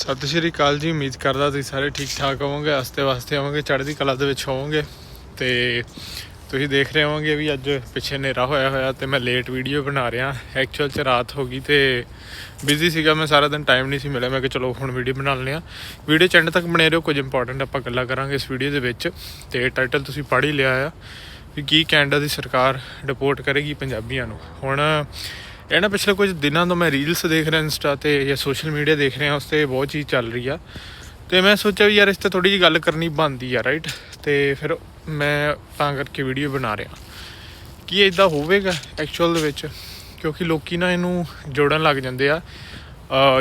ਸਤਿ ਸ਼੍ਰੀ ਅਕਾਲ ਜੀ, ਉਮੀਦ ਕਰਦਾ ਤੁਸੀਂ ਸਾਰੇ ਠੀਕ ਠਾਕ ਹੋਵੋਗੇ ਹਸਤੇ ਵਾਸਤੇ ਹੋਵੋਗੇ, ਚੜ੍ਹਦੀ ਕਲਾ ਦੇ ਵਿੱਚ ਹੋਵੋਗੇ। ਤੇ ਤੁਸੀਂ ਦੇਖ ਰਹੇ ਹੋਵੋਗੇ ਵੀ ਅੱਜ ਪਿੱਛੇ ਹਨੇਰਾ ਹੋਇਆ ਹੋਇਆ ਤੇ ਮੈਂ ਲੇਟ ਵੀਡੀਓ ਬਣਾ ਰਿਹਾ। ਐਕਚੁਅਲ ਚ ਰਾਤ ਹੋ ਗਈ ਤੇ ਬਿਜ਼ੀ ਸੀਗਾ, ਮੈਂ ਸਾਰਾ ਦਿਨ ਟਾਈਮ ਨਹੀਂ ਸੀ ਮਿਲਿਆ। ਮੈਂ ਕਿਹਾ ਚਲੋ ਹੁਣ ਵੀਡੀਓ ਬਣਾ ਲੈਂਦੇ ਆ ਵੀਡੀਓ ਚ ਐਂਡ ਤੱਕ ਬਣੇ ਰਹੋ, ਕੁਝ ਇੰਪੋਰਟੈਂਟ ਆਪਾਂ ਗੱਲਾਂ ਕਰਾਂਗੇ ਇਸ ਵੀਡੀਓ ਦੇ ਵਿੱਚ। ਤੇ ਟਾਈਟਲ ਤੁਸੀਂ ਪੜ੍ਹ ਹੀ ਲਿਆ ਆ ਵੀ ਕੀ ਕੈਨੇਡਾ ਦੀ ਸਰਕਾਰ ਡਿਪੋਰਟ ਕਰੇਗੀ ਪੰਜਾਬੀਆਂ ਨੂੰ। ਹੁਣ ਇਹ ਨਾ ਪਿਛਲੇ ਕੁਝ ਦਿਨਾਂ ਤੋਂ ਮੈਂ ਰੀਲਸ ਦੇਖ ਰਿਹਾ ਇੰਸਟਾ ਤੇ ਜਾਂ ਸੋਸ਼ਲ ਮੀਡੀਆ ਦੇਖ ਰਿਹਾ ਉਸ ਤੇ ਬਹੁਤ ਚੀਜ਼ ਚੱਲ ਰਹੀ ਆ। ਤੇ ਮੈਂ ਸੋਚਿਆ ਵੀ ਯਾਰ ਇਸ ਤੇ ਥੋੜੀ ਜਿਹੀ ਗੱਲ ਕਰਨੀ ਬਣਦੀ ਆ ਰਾਈਟ ਤੇ ਫਿਰ ਮੈਂ ਤਾਂ ਕਰਕੇ ਵੀਡੀਓ ਬਣਾ ਰਿਹਾ। ਕੀ ਇਦਾਂ ਹੋਵੇਗਾ ਐਕਚੁਅਲ ਦੇ ਵਿੱਚ? ਕਿਉਂਕਿ ਲੋਕੀ ਨਾ ਇਹਨੂੰ ਜੋੜਨ ਲੱਗ ਜਾਂਦੇ ਆ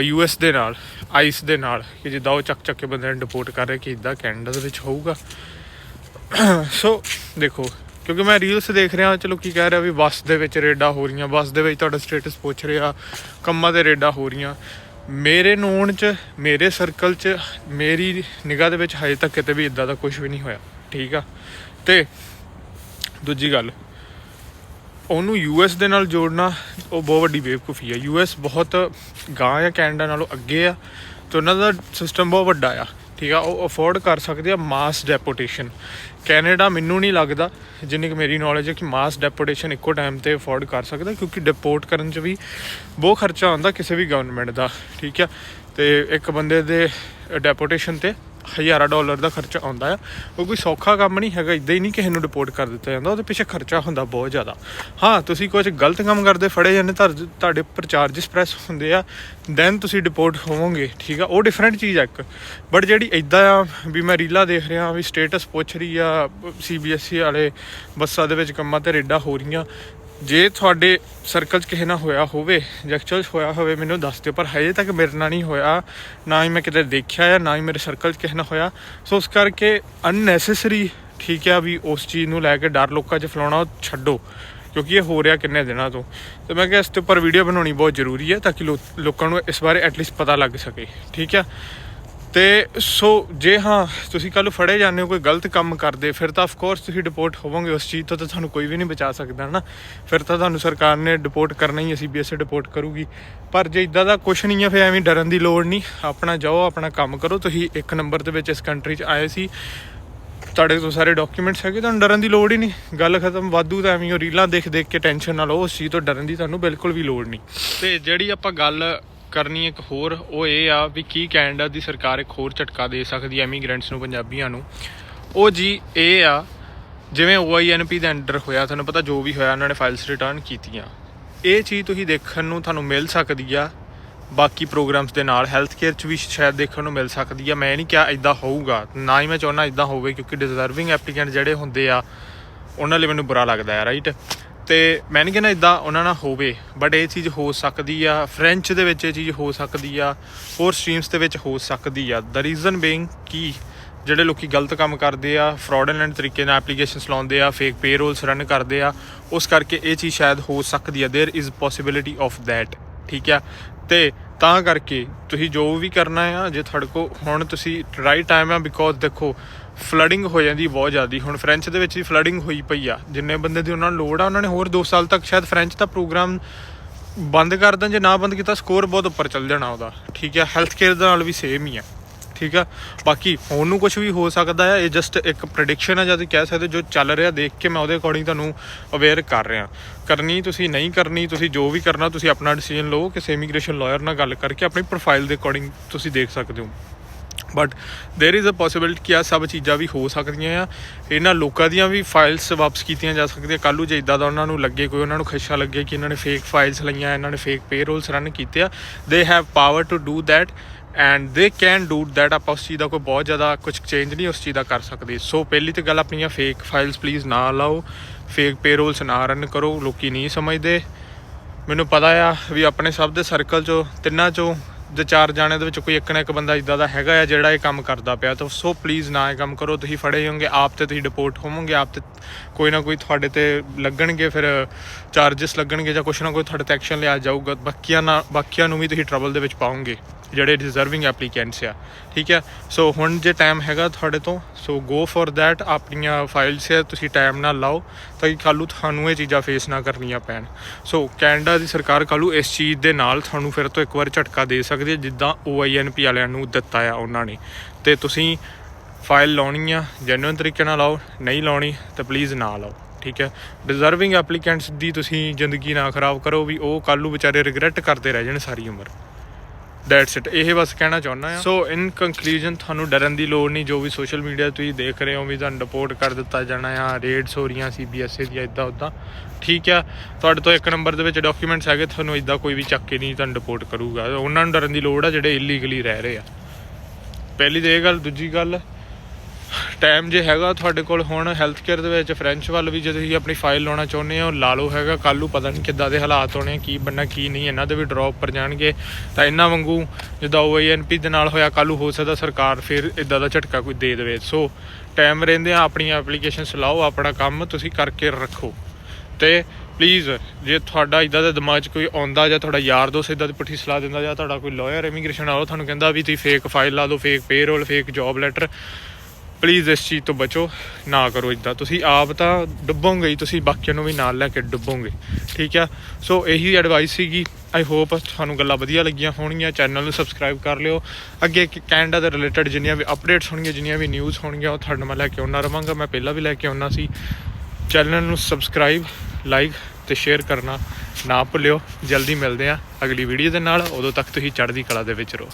ਯੂ ਐਸ ਦੇ ਨਾਲ ਆਈਸ ਦੇ ਨਾਲ, ਕਿ ਜਿੱਦਾਂ ਉਹ ਚੱਕ ਚੱਕ ਕੇ ਬੰਦੇ ਨੂੰ ਡਿਪੋਰਟ ਕਰ ਰਿਹਾ, ਕਿ ਇਦਾਂ ਕੈਨੇਡਾ ਦੇ ਵਿੱਚ ਹੋਊਗਾ। ਸੋ ਦੇਖੋ ਕਿਉਂਕਿ ਮੈਂ ਰੀਲਸ ਦੇਖ ਰਿਹਾ, ਚਲੋ ਕੀ ਕਹਿ ਰਿਹਾ ਵੀ ਬੱਸ ਦੇ ਵਿੱਚ ਰੇਡਾਂ ਹੋ ਰਹੀਆਂ, ਬੱਸ ਦੇ ਵਿੱਚ ਤੁਹਾਡਾ ਸਟੇਟਸ ਪੁੱਛ ਰਿਹਾ, ਕੰਮਾਂ ਤੇ ਰੇਡਾਂ ਹੋ ਰਹੀਆਂ। ਮੇਰੇ ਨੋਨ ਚ, ਮੇਰੇ ਸਰਕਲ ਚ, ਮੇਰੀ ਨਿਗਾਹ ਦੇ ਵਿੱਚ ਹਜੇ ਤੱਕ ਕਿਤੇ ਵੀ ਇਦਾਂ ਦਾ ਕੁਝ ਵੀ ਨਹੀਂ ਹੋਇਆ, ਠੀਕ ਆ? ਤੇ ਦੂਜੀ ਗੱਲ, ਉਹਨੂੰ ਯੂਐਸ ਦੇ ਨਾਲ ਜੋੜਨਾ, ਉਹ ਬਹੁਤ ਵੱਡੀ ਬੇਵਕੂਫੀ ਹੈ ਯੂਐਸ ਬਹੁਤ ਗਾਂ ਆ ਕੈਨੇਡਾ ਨਾਲੋਂ ਅੱਗੇ ਆ, ਤੇ ਉਹਨਾਂ ਦਾ ਸਿਸਟਮ ਬਹੁਤ ਵੱਡਾ ਆ। ਠੀਕ ਆ, ਉਹ ਅਫੋਰਡ ਕਰ ਸਕਦੇ ਆ ਮਾਸ ਡੈਪੋਟੇਸ਼ਨ ਕੈਨੇਡਾ ਮੈਨੂੰ ਨਹੀਂ ਲੱਗਦਾ, ਜਿੰਨੀ ਕਿ ਮੇਰੀ ਨੌਲੇਜ ਹੈ ਕਿ ਮਾਸ ਡੈਪੋਟੇਸ਼ਨ ਇੱਕੋ ਟਾਈਮ ਤੇ ਅਫੋਰਡ ਕਰ ਸਕਦਾ, ਕਿਉਂਕਿ ਡਿਪੋਰਟ ਕਰਨ 'ਚ ਵੀ ਬਹੁਤ ਖਰਚਾ ਆਉਂਦਾ ਕਿਸੇ ਵੀ ਗਵਰਨਮੈਂਟ ਦਾ, ਠੀਕ ਆ। ਤੇ ਇੱਕ ਬੰਦੇ ਦੇ ਡੈਪੋਟੇਸ਼ਨ ਤੇ ਹਜ਼ਾਰਾਂ ਡਾਲਰ ਦਾ ਖਰਚਾ ਆਉਂਦਾ ਆ। ਉਹ ਕੋਈ ਸੌਖਾ ਕੰਮ ਨਹੀਂ ਹੈਗਾ ਇਦਾਂ ਹੀ ਨਹੀਂ ਕਿਸੇ ਨੂੰ ਡਿਪੋਰਟ ਕਰ ਦਿੱਤਾ ਜਾਂਦਾ, ਉਹਦੇ ਪਿੱਛੇ ਖਰਚਾ ਹੁੰਦਾ ਬਹੁਤ ਜ਼ਿਆਦਾ। ਹਾਂ, ਤੁਸੀਂ ਕੁਝ ਗਲਤ ਕੰਮ ਕਰਦੇ ਫੜੇ ਜਾਂਦੇ, ਤਾਂ ਤੁਹਾਡੇ ਉੱਪਰ ਚਾਰजेस ਪ੍ਰੈਸ ਹੁੰਦੇ ਆ ਦੈਨ ਤੁਸੀਂ ਡਿਪੋਰਟ ਹੋਵੋਗੇ, ਠੀਕ ਆ? ਉਹ ਡਿਫਰੈਂਟ ਚੀਜ਼ ਆ ਇੱਕ। ਬਟ ਜਿਹੜੀ ਇਦਾਂ ਆ ਵੀ ਮੈਂ ਰੀਲਾ ਦੇਖ ਰਿਹਾ, ਵੀ ਸਟੇਟਸ ਪੁੱਛ ਰਹੀ ਆ ਸੀਬੀਐਸਈ E ਵਾਲੇ ਬੱਸਾਂ ਦੇ ਵਿੱਚ ਕੰਮਾਂ ਤੇ ਰੇਡਾਂ ਹੋ ਰਹੀਆਂ ਜੇ ਤੁਹਾਡੇ ਸਰਕਲ 'ਚ ਕਿਸੇ ਨਾਲ ਹੋਇਆ ਹੋਵੇ ਜਾਂ ਹੋਇਆ ਹੋਵੇ, ਮੈਨੂੰ ਦੱਸ ਦਿਓ, ਪਰ ਹਜੇ ਤੱਕ ਮੇਰੇ ਨਾਲ ਨਹੀਂ ਹੋਇਆ, ਨਾ ਹੀ ਮੈਂ ਕਿਤੇ ਦੇਖਿਆ ਆ, ਨਾ ਹੀ ਮੇਰੇ ਸਰਕਲ 'ਚ ਕਿਸੇ ਨਾਲ ਹੋਇਆ। ਸੋ ਉਸ ਕਰਕੇ ਅਨਨੈਸੈਸਰੀ ਠੀਕ ਆ ਵੀ ਉਸ ਚੀਜ਼ ਨੂੰ ਲੈ ਕੇ ਡਰ ਲੋਕਾਂ 'ਚ ਫਲਾਉਣਾ ਉਹ ਛੱਡੋ, ਕਿਉਂਕਿ ਇਹ ਹੋ ਰਿਹਾ ਕਿੰਨੇ ਦਿਨਾਂ ਤੋਂ। ਤੇ ਮੈਂ ਕਿਹਾ ਇਸ ਤੇ ਉੱਪਰ ਵੀਡੀਓ ਬਣਾਉਣੀ ਬਹੁਤ ਜ਼ਰੂਰੀ ਹੈ ਤਾਂ ਕਿ ਲੋ- ਲੋਕਾਂ ਨੂੰ ਇਸ ਬਾਰੇ ਐਟਲੀਸਟ ਪਤਾ ਲੱਗ ਸਕੇ, ਠੀਕ ਆ? ਤੇ ਸੋ ਜੇ ਹਾਂ, ਤੁਸੀਂ ਕੱਲ ਫੜੇ ਜਾਂਦੇ ਹੋ, ਕੋਈ ਗਲਤ ਕੰਮ ਕਰਦੇ, ਫਿਰ ਤਾਂ ਆਫ ਕੋਰਸ ਤੁਸੀਂ ਡਿਪੋਰਟ ਹੋਵੋਗੇ ਉਸ ਚੀਜ਼ ਤੋਂ ਤਾਂ ਤੁਹਾਨੂੰ ਕੋਈ ਵੀ ਨਹੀਂ ਬਚਾ ਸਕਦਾ ਨਾ ਫਿਰ ਤਾਂ ਤੁਹਾਨੂੰ ਸਰਕਾਰ ਨੇ ਡਿਪੋਰਟ ਕਰਨਾ ਹੀ ਅਸੀਂ ਬੀਐਸਏ ਡਿਪੋਰਟ ਕਰੂਗੀ। ਪਰ ਜੇ ਇਦਾਂ ਦਾ ਕੁਝ ਨਹੀਂ ਹੈ, ਫਿਰ ਐਵੇਂ ਡਰਨ ਦੀ ਲੋੜ ਨਹੀਂ। ਆਪਣਾ ਜਾਓ, ਆਪਣਾ ਕੰਮ ਕਰੋ। ਤੁਸੀਂ ਇੱਕ ਨੰਬਰ ਦੇ ਵਿੱਚ ਇਸ ਕੰਟਰੀ 'ਚ ਆਏ ਸੀ। ਤੁਹਾਡੇ ਤੋਂ ਸਾਰੇ ਡਾਕੂਮੈਂਟਸ ਹੈਗੇ, ਤੁਹਾਨੂੰ ਡਰਨ ਦੀ ਲੋੜ ਹੀ ਨਹੀਂ। ਗੱਲ ਖਤਮ, ਵਾਧੂ ਤਾਂ ਐਵੇਂ ਉਹ ਰੀਲਾਂ ਦੇਖ ਦੇਖ ਕੇ ਟੈਨਸ਼ਨ ਨਾ ਲਓ ਉਸ ਚੀਜ਼ ਤੋਂ ਡਰਨ ਦੀ ਤੁਹਾਨੂੰ ਬਿਲਕੁਲ ਵੀ ਲੋੜ ਨਹੀਂ। ਤੇ ਜਿਹੜੀ ਆਪਾਂ ਗੱਲ ਕਰਨੀ ਇੱਕ ਹੋਰ, ਉਹ ਇਹ ਆ ਵੀ ਕੀ ਕੈਨੇਡਾ ਦੀ ਸਰਕਾਰ ਇੱਕ ਹੋਰ ਝਟਕਾ ਦੇ ਸਕਦੀ ਹੈ ਇਮੀਗ੍ਰੈਂਟਸ ਨੂੰ, ਪੰਜਾਬੀਆਂ ਨੂੰ। ਉਹ ਜੀ ਇਹ ਆ, ਜਿਵੇਂ OINP ਦੇ ਅੰਡਰ ਹੋਇਆ, ਤੁਹਾਨੂੰ ਪਤਾ ਜੋ ਵੀ ਹੋਇਆ, ਉਹਨਾਂ ਨੇ ਫਾਈਲਸ ਰਿਟਰਨ ਕੀਤੀਆਂ। ਇਹ ਚੀਜ਼ ਤੁਸੀਂ ਦੇਖਣ ਨੂੰ ਤੁਹਾਨੂੰ ਮਿਲ ਸਕਦੀ ਆ, ਬਾਕੀ ਪ੍ਰੋਗਰਾਮਸ ਦੇ ਨਾਲ। ਹੈਲਥ ਕੇਅਰ ਚ ਵੀ ਸ਼ਾਇਦ ਦੇਖਣ ਨੂੰ ਮਿਲ ਸਕਦੀ ਆ। ਮੈਂ ਨਹੀਂ ਕਿਹਾ ਇਦਾਂ ਹੋਊਗਾ, ਨਾ ਹੀ ਮੈਂ ਚਾਹੁੰਦਾ ਇਦਾਂ ਹੋਵੇ, ਕਿਉਂਕਿ ਡਿਜ਼ਰਵਿੰਗ ਐਪਲੀਕੈਂਟ ਜਿਹੜੇ ਹੁੰਦੇ ਆ, ਉਹਨਾਂ ਲਈ ਮੈਨੂੰ ਬੁਰਾ ਲੱਗਦਾ ਹੈ ਰਾਈਟ ਤੇ ਮੈਂ ਨਹੀਂ ਕਹਿੰਦਾ ਇਦਾਂ ਉਹਨਾਂ ਨਾਲ ਹੋਵੇ ਬਟ ਇਹ ਚੀਜ਼ ਹੋ ਸਕਦੀ ਆ ਫ੍ਰੈਂਚ ਦੇ ਵਿੱਚ ਇਹ ਚੀਜ਼ ਹੋ ਸਕਦੀ ਆ ਹੋਰ ਸਟਰੀਮਸ ਦੇ ਵਿੱਚ ਹੋ ਸਕਦੀ ਆ ਦ ਰੀਜ਼ਨ ਬੀਇੰਗ ਕੀ ਜਿਹੜੇ ਲੋਕੀ ਗਲਤ ਕੰਮ ਕਰਦੇ ਆ ਫਰਾਡਲੈਂਟ ਤਰੀਕੇ ਨਾਲ ਐਪਲੀਕੇਸ਼ਨਸ ਲਾਉਂਦੇ ਆ ਫੇਕ ਪੇਰੋਲਸ ਰਨ ਕਰਦੇ ਆ ਉਸ ਕਰਕੇ ਇਹ ਚੀਜ਼ ਸ਼ਾਇਦ ਹੋ ਸਕਦੀ ਆ there is possibility of that ਠੀਕ ਆ ਤੇ ਤਾਂ ਕਰਕੇ ਤੁਸੀਂ ਜੋ ਵੀ ਕਰਨਾ ਆ ਜੇ ਤੁਹਾਡੇ ਕੋ ਹੁਣ ਤੁਸੀਂ ਰਾਈਟ ਟਾਈਮ ਆ ਬਿਕੋਜ਼ ਦੇਖੋ ਫਲੱਡਿੰਗ ਹੋ ਜਾਂਦੀ, ਬਹੁਤ ਜ਼ਿਆਦੀ। ਹੁਣ ਫ੍ਰੈਂਚ ਦੇ ਵਿੱਚ ਵੀ ਫਲੱਡਿੰਗ ਹੋਈ ਪਈ ਆ। ਜਿੰਨੇ ਬੰਦੇ ਦੀ ਉਹਨਾਂ ਨੂੰ ਲੋੜ ਆ, ਉਹਨਾਂ ਨੇ ਹੋਰ 2 ਸਾਲ ਤੱਕ ਸ਼ਾਇਦ ਫ੍ਰੈਂਚ ਦਾ ਪ੍ਰੋਗਰਾਮ ਬੰਦ ਕਰ ਦੇਣ, ਜੇ ਨਾ ਬੰਦ ਕੀਤਾ ਸਕੋਰ ਬਹੁਤ ਉੱਪਰ ਚੱਲ ਜਾਣਾ ਉਹਦਾ। ਠੀਕ ਆ ਹੈਲਥ ਕੇਅਰ ਦੇ ਨਾਲ ਵੀ ਸੇਮ ਹੀ ਆ। ਠੀਕ ਆ, ਬਾਕੀ ਹੁਣ ਨੂੰ ਕੁਝ ਵੀ ਹੋ ਸਕਦਾ ਹੈ ਇਹ ਜਸਟ ਇੱਕ ਪ੍ਰੈਡਿਕਸ਼ਨ ਹੈ ਜਦ ਕਹਿ ਸਕਦੇ ਜੋ ਚੱਲ ਰਿਹਾ, ਦੇਖ ਕੇ ਮੈਂ ਉਹਦੇ ਅਕੋਰਡਿੰਗ ਤੁਹਾਨੂੰ ਅਵੇਅਰ ਕਰ ਰਿਹਾ। ਕਰਨੀ ਤੁਸੀਂ, ਨਹੀਂ ਕਰਨੀ, ਤੁਸੀਂ ਜੋ ਵੀ ਕਰਨਾ, ਤੁਸੀਂ ਆਪਣਾ ਡਿਸੀਜਨ ਲਓ, ਕਿਸੇ ਇਮੀਗ੍ਰੇਸ਼ਨ ਲਾਇਰ ਨਾਲ ਗੱਲ ਕਰਕੇ ਆਪਣੀ ਪ੍ਰੋਫਾਈਲ ਦੇ ਅਕੋਰਡਿੰਗ ਤੁਸੀਂ ਦੇਖ ਸਕਦੇ ਹੋ। but there is a possibility ਕਿ ਆ ਸਭ ਚੀਜ਼ਾਂ ਵੀ ਹੋ ਸਕਦੀਆਂ ਆ ਇਹਨਾਂ ਲੋਕਾਂ ਦੀਆਂ ਵੀ ਫਾਈਲਸ ਵਾਪਸ ਕੀਤੀਆਂ ਜਾ ਸਕਦੀਆਂ ਕੱਲ੍ਹ ਨੂੰ ਜੇ ਇਦਾਂ ਦਾ ਉਹਨਾਂ ਨੂੰ ਲੱਗੇ ਕੋਈ ਉਹਨਾਂ ਨੂੰ ਖਦਸ਼ਾ ਲੱਗੇ ਕਿ ਇਹਨਾਂ ਨੇ ਫੇਕ ਫਾਈਲਸ ਲਈਆਂ ਇਹਨਾਂ ਨੇ ਫੇਕ ਪੇਰੋਲਸ ਰਨ ਕੀਤੇ ਆ they have power to do that and they can do that ਆਪਾਂ ਉਸ ਚੀਜ਼ ਦਾ ਕੋਈ ਬਹੁਤ ਜ਼ਿਆਦਾ ਕੁਝ ਚੇਂਜ ਨਹੀਂ ਉਸ ਚੀਜ਼ ਦਾ ਕਰ ਸਕਦੇ ਸੋ ਪਹਿਲੀ ਤੇ ਗੱਲ ਆਪਣੀਆਂ ਫੇਕ ਫਾਈਲਸ ਪਲੀਜ਼ ਨਾ ਲਾਓ ਫੇਕ ਪੇਰੋਲਸ ਨਾ ਰਨ ਕਰੋ ਲੋਕੀ ਨਹੀਂ ਸਮਝਦੇ ਮੈਨੂੰ ਪਤਾ ਆ ਵੀ ਆਪਣੇ ਸਭ ਦੇ ਸਰਕਲ ਚੋਂ ਤਿੰਨਾਂ ਚੋਂ ਜੇ ਚਾਰ ਜਾਣੇ ਦੇ ਵਿੱਚ ਕੋਈ ਇੱਕ ਨਾ ਇੱਕ ਬੰਦਾ ਇਦਾਂ ਦਾ ਹੈਗਾ ਆ ਜਿਹੜਾ ਇਹ ਕੰਮ ਕਰਦਾ ਪਿਆ। ਤਾਂ ਸੋ ਪਲੀਜ਼ ਨਾ ਇਹ ਕੰਮ ਕਰੋ, ਤੁਸੀਂ ਫੜੇ ਹੋਵੋਗੇ ਆਪ ਤੇ ਤੁਸੀਂ ਡਿਪੋਰਟ ਹੋਵੋਗੇ, ਆਪ ਤੇ ਕੋਈ ਨਾ ਕੋਈ ਤੁਹਾਡੇ ਤੇ ਲੱਗਣਗੇ, ਫਿਰ ਚਾਰजेस ਲੱਗਣਗੇ ਜਾਂ ਕੁਛ ਨਾ ਕੋਈ ਤੁਹਾਡੇ ਤੇ ਐਕਸ਼ਨ ਲਿਆ ਜਾਊਗਾ। ਬਾਕੀਆਂ ਨਾਲ ਬਾਕੀਆਂ ਨੂੰ ਵੀ ਤੁਸੀਂ ਟਰਬਲ ਦੇ ਵਿੱਚ ਪਾਓਗੇ। ਜਿਹੜੇ ਡਿਜ਼ਰਵਿੰਗ ਐਪਲੀਕੈਂਟਸ ਆ, ਠੀਕ ਹੈ? ਸੋ ਹੁਣ ਜੇ ਟਾਈਮ ਹੈਗਾ ਤੁਹਾਡੇ ਤੋਂ ਸੋ ਗੋ ਫॉर ਥੈਟ ਆਪਣੀਆਂ ਫਾਈਲਸ ਆ, ਤੁਸੀਂ ਟਾਈਮ ਨਾਲ ਲਾਓ, ਤਾਂ ਕਿ ਕੱਲੂ ਤੁਹਾਨੂੰ ਇਹ ਚੀਜ਼ਾਂ ਫੇਸ ਨਾ ਕਰਨੀਆਂ ਪੈਣ। ਸੋ ਕੈਨੇਡਾ ਦੀ ਸਰਕਾਰ ਕੱਲੂ ਇਸ ਚੀਜ਼ ਦੇ ਨਾਲ ਤੁਹਾਨੂੰ ਫਿਰ ਤੋਂ ਇੱਕ ਵਾਰ ਝਟਕਾ ਦੇ ਸਕਦੀ ਹੈ, ਜਿੱਦਾਂ OINP ਵਾਲਿਆਂ ਨੂੰ ਦਿੱਤਾ ਆ ਉਹਨਾਂ ਨੇ। ਤੇ ਤੁਸੀਂ ਫਾਈਲ ਲਾਉਣੀ ਆ ਜੈਨੂਇਨ ਤਰੀਕੇ ਨਾਲ ਲਾਓ, ਨਹੀਂ ਲਾਉਣੀ, ਤਾਂ ਪਲੀਜ਼ ਨਾ ਲਾਓ, ਠੀਕ ਹੈ? ਡਿਜ਼ਰਵਿੰਗ ਐਪਲੀਕੈਂਟਸ ਦੀ ਤੁਸੀਂ ਜ਼ਿੰਦਗੀ ਨਾ ਖਰਾਬ ਕਰੋ ਵੀ ਉਹ ਕੱਲ ਨੂੰ ਵਿਚਾਰੇ ਰਿਗਰੈਟ ਕਰਦੇ ਰਹਿ ਜਾਣ ਸਾਰੀ ਉਮਰ। ਦੈਟਸ ਇਟ ਇਹ ਬਸ ਕਹਿਣਾ ਚਾਹੁੰਦਾ ਆ ਸੋ ਇਨ ਕੰਕਲੂਜਨ ਤੁਹਾਨੂੰ ਡਰਨ ਦੀ ਲੋੜ ਨਹੀਂ, ਜੋ ਵੀ ਸੋਸ਼ਲ ਮੀਡੀਆ ਤੁਸੀਂ ਦੇਖ ਰਹੇ ਹੋ ਵੀ ਤੁਹਾਨੂੰ ਰਿਪੋਰਟ ਕਰ ਦਿੱਤਾ ਜਾਣਾ ਆ। ਰੇਡਸ ਹੋ ਰਹੀਆਂ ਸੀਬੀਐਸਏ ਦੀਆਂ ਇਦਾਂ ਉਦਾਂ ਠੀਕ ਆ। ਤੁਹਾਡੇ ਤੋਂ ਇੱਕ ਨੰਬਰ ਦੇ ਵਿੱਚ ਡਾਕੂਮੈਂਟਸ ਹੈਗੇ, ਤੁਹਾਨੂੰ ਇਦਾਂ ਕੋਈ ਵੀ ਚੱਕ ਕੇ ਨਹੀਂ ਤੁਹਾਨੂੰ ਰਿਪੋਰਟ ਕਰੂਗਾ। ਉਹਨਾਂ ਨੂੰ ਡਰਨ ਦੀ ਲੋੜ ਆ, ਜਿਹੜੇ ਇਲੀਗਲੀ ਰਹਿ ਰਹੇ ਆ। ਪਹਿਲੀ ਤੇ ਇਹ ਗੱਲ, ਦੂਜੀ ਗੱਲ ਟਾਈਮ ਜੇ ਹੈਗਾ ਤੁਹਾਡੇ ਕੋਲ ਹੁਣ ਹੈਲਥ ਕੇਅਰ ਦੇ ਵਿੱਚ ਫ੍ਰੈਂਚ ਵੱਲ ਵੀ ਜੇ ਤੁਸੀਂ ਆਪਣੀ ਫਾਈਲ ਲਾਉਣਾ ਚਾਹੁੰਦੇ ਹੋ ਲਾ ਲਓ ਹੈਗਾ, ਕੱਲ੍ਹ ਨੂੰ ਪਤਾ ਨਹੀਂ ਕਿੱਦਾਂ ਦੇ ਹਾਲਾਤ ਹੋਣੇ ਕੀ ਬੰਨਾ ਕੀ ਨਹੀਂ, ਇਹਨਾਂ ਦੇ ਵੀ ਡ੍ਰੌਪ ਪਰ ਜਾਣਗੇ। ਤਾਂ ਇਹਨਾਂ ਵਾਂਗੂ ਜਿੱਦਾਂ OINP ਦੇ ਨਾਲ ਹੋਇਆ, ਕੱਲ੍ਹ ਨੂੰ ਹੋ ਸਕਦਾ ਸਰਕਾਰ ਫਿਰ ਇਦਾਂ ਦਾ ਝਟਕਾ ਕੋਈ ਦੇ ਦੇਵੇ। ਸੋ ਟਾਈਮ ਰਹਿੰਦੇ ਆ, ਆਪਣੀਆਂ ਐਪਲੀਕੇਸ਼ਨਸ ਲਾਓ, ਆਪਣਾ ਕੰਮ ਤੁਸੀਂ ਕਰਕੇ ਰੱਖੋ। ਤੇ ਪਲੀਜ਼ ਜੇ ਤੁਹਾਡਾ ਇਦਾਂ ਦੇ ਦਿਮਾਗ 'ਚ ਕੋਈ ਆਉਂਦਾ ਜਾਂ ਤੁਹਾਡਾ ਯਾਰ ਦੋਸਤ ਇਦਾਂ ਦੀ ਪੁੱਠੀ ਸਲਾਹ ਦਿੰਦਾ ਜਾਂ ਤੁਹਾਡਾ ਕੋਈ ਲਾਇਰ ਇਮੀਗ੍ਰੇਸ਼ਨ ਵਾਲਾ ਤੁਹਾਨੂੰ ਕਹਿੰਦਾ ਵੀ ਤੁਸੀਂ ਫੇਕ ਫਾਈਲ ਲਾ ਦਿਓ fake parole fake job letter please ਇਸ ਚੀਜ਼ ਤੋਂ ਬਚੋ, ਨਾ ਕਰੋ ਇਦਾਂ ਤੁਸੀਂ ਆਪ ਤਾਂ ਡੁੱਬੋਗੇ ਹੀ, ਤੁਸੀਂ ਬਾਕੀਆਂ ਨੂੰ ਵੀ ਨਾਲ ਲੈ ਕੇ ਡੁੱਬੋਗੇ। ਠੀਕ ਆ? ਸੋ ਇਹੀ ਐਡਵਾਈਸ ਸੀਗੀ। ਆਈ ਹੋਪ ਤੁਹਾਨੂੰ ਗੱਲਾਂ ਵਧੀਆ ਲੱਗੀਆਂ ਹੋਣਗੀਆਂ। ਚੈਨਲ ਨੂੰ ਸਬਸਕ੍ਰਾਈਬ ਕਰ ਲਿਓ। ਅੱਗੇ ਕੈਨੇਡਾ ਦੇ ਰਿਲੇਟਡ ਜਿੰਨੀਆਂ ਵੀ ਅਪਡੇਟਸ ਹੋਣਗੀਆਂ, ਜਿੰਨੀਆਂ ਵੀ ਨਿਊਜ਼ ਹੋਣਗੀਆਂ, ਉਹ ਤੁਹਾਡੇ ਨਾਲ ਲੈ ਕੇ ਆਉਣਾ ਰਵਾਂਗਾ। ਮੈਂ ਪਹਿਲਾਂ ਵੀ ਲੈ ਕੇ ਆਉਣਾ ਸੀ। ਚੈਨਲ ਨੂੰ ਸਬਸਕ੍ਰਾਈਬ ਲਾਈਕ ਤੇ ਸ਼ੇਅਰ ਕਰਨਾ ਨਾ ਭੁੱਲਿਓ। ਜਲਦੀ ਮਿਲਦੇ ਆ ਅਗਲੀ ਵੀਡੀਓ ਦੇ ਨਾਲ। ਉਦੋਂ ਤੱਕ ਤੁਸੀਂ ਚੜ੍ਹਦੀ ਕਲਾ ਦੇ ਵਿੱਚ ਰਹੋ।